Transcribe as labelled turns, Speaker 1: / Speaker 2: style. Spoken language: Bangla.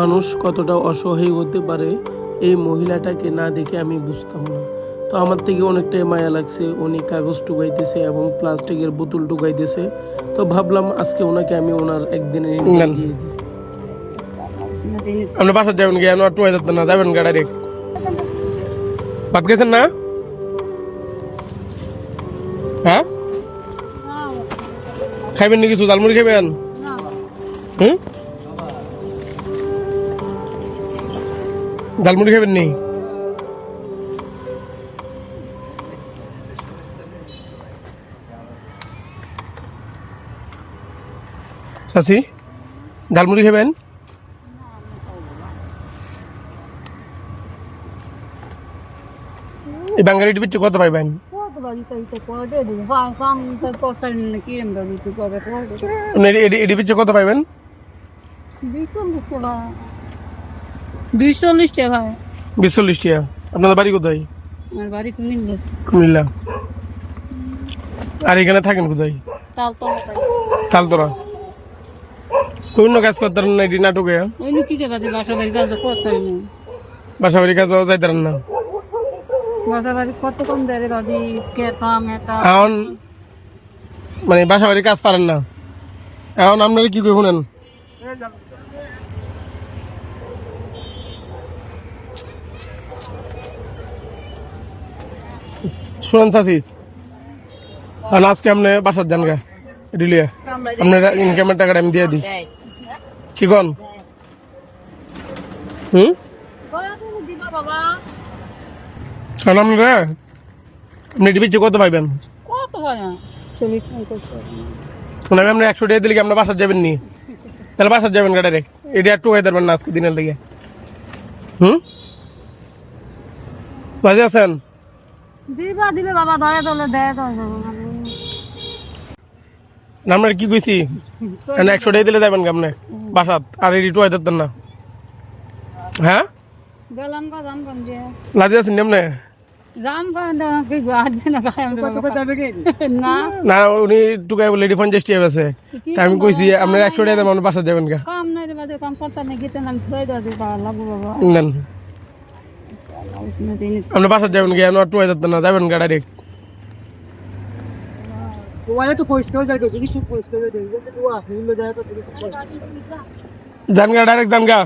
Speaker 1: মানুষ কতটা অসহায় হতে পারে এই মহিলাটাকে না দেখে আমি বুঝতাম না। তো আমার থেকে অনেকটাই মায়া লাগছে উনি কাগজ টুকাইতেছে এবং প্লাস্টিকের বোতল টুকাইতেছে। তো ভাবলাম আজকে ওনাকে আমি ওনার একদিনের দিয়ে দিই। আপনি বাসা যাবেন গিয়ে আর টুয়াই যাবেন না যাবেন গা ডাইরেক্ট ভাত খেয়েছেন না? হ্যাঁ? খাইবেন না কিছু? জালমুড়ি খাইবেন? হুম? জালমুড়ি খাবেন নি চাচি ঝালমুড়ি খাবেন? এই বাঙালিটি পিচ্ছে কত পাইবেন? কত পাইবেন?
Speaker 2: দুই চল্লিশ টাকা। ভাই
Speaker 1: বিশ চল্লিশ টাকা। আপনাদের বাড়ি কোথায়?
Speaker 2: আমার বাড়ি কুমিল্লা।
Speaker 1: কুমিল্লা। আর এখানে থাকেন কোথায়?
Speaker 2: তাল তো
Speaker 1: তালতরা কোন কাজ করতেন না এটি নাটকে?
Speaker 2: ওই নি কি বাজে বাসা বাড়ি কাজ না।
Speaker 1: বাসা বাড়ি কাজ যাইতেন না?
Speaker 2: বাসা বাড়ি কত কম দেয় কেতাম এটা
Speaker 1: এখন মানে বাসা বাড়ি কাজ পারেন না। এখন আপনারা কি করে শুনেন? শুনেন চাচি আর আজকে আপনি বাসার যান গা ডিলিয়া আপনার ইনকামের টাকাটা আমি দিয়ে দিই। কি কন? হুম? কারণ আপনারা আপনি ডিবিচ্ছে কত পাইবেন?
Speaker 2: কত হয় না
Speaker 1: আপনার একশো টাকা দিলে কি আপনার বাসার যাবেন নি? তাহলে বাসার যাবেন গাড়ি রে এটা একটু হয়ে দেবেন না আজকে দিনের লেগে। হুম? বাজে আছেন?
Speaker 2: দিবা দিলে বাবা ধরে তোলে দেয় তো
Speaker 1: না, কি কইছি? মানে একশো টাকা দিলে যাবেন আপনি বাসাত আর এটি টুয়াই দিতেন না। হ্যাঁ?
Speaker 2: গেলাম দাম কম যে
Speaker 1: লাজে আছেন নি আপনি
Speaker 2: কম দাম কি গাছ না খাই আমরা না।
Speaker 1: না উনি টুকাই বলে আছে তা আমি কইছি আপনার একশো টাকা দেবেন বাসার যাবেন কা?
Speaker 2: কাম নাই কাম করতে না গিতে নাম থই দাও দিবা লাগু বাবা।
Speaker 1: নেন বাসা যাবেন গিয়ে আমরা টুয়াই না যাবেন গা ডাইরেক্ট
Speaker 3: তোমার তো পরিষ্কার হয়ে যাবে যদি সব পরিষ্কার হয়ে যাবে তো আছে ইল্লো যায়
Speaker 1: জান গা ডাইরেক্ট জান গা